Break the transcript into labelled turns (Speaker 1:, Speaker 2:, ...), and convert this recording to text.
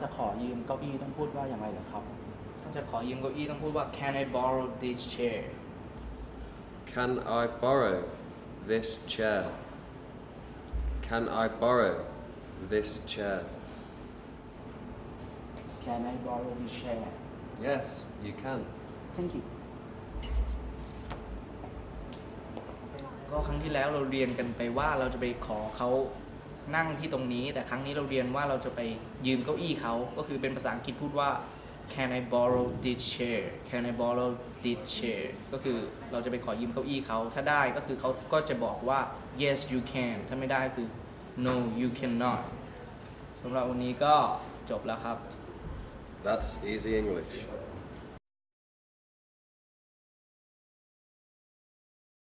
Speaker 1: จะขอยืมเก้าอี้ต้องพูดว่าอย่างไรเหรอครับ
Speaker 2: ถ้าจะขอยืมเก้าอี้ต้องพูดว่า Can I borrow this chair
Speaker 3: Can I borrow this chair? Can I borrow this chair?
Speaker 1: Can I borrow this chair
Speaker 3: Yes, you can.
Speaker 1: Thank you
Speaker 2: ก็ครั้งที่แล้วเราเรียนกันไปว่าเราจะไปขอเขา นั่งที่ตรงนี้ แต่ครั้งนี้เราเรียนว่าเราจะไปยืมเก้าอี้เขาก็คือเป็นภาษาอังกฤษพูดว่า Can I borrow this chair Can I borrow this chair ก็คือเราจะไปขอยืมเก้าอี้เขาถ้าได้ก็คือเขาก็จะบอกว่า yes you can ถ้าไม่ได้ก็คือ no you cannot สำหรับวันนี้ก็จบแล้วครับ
Speaker 3: That's easy English.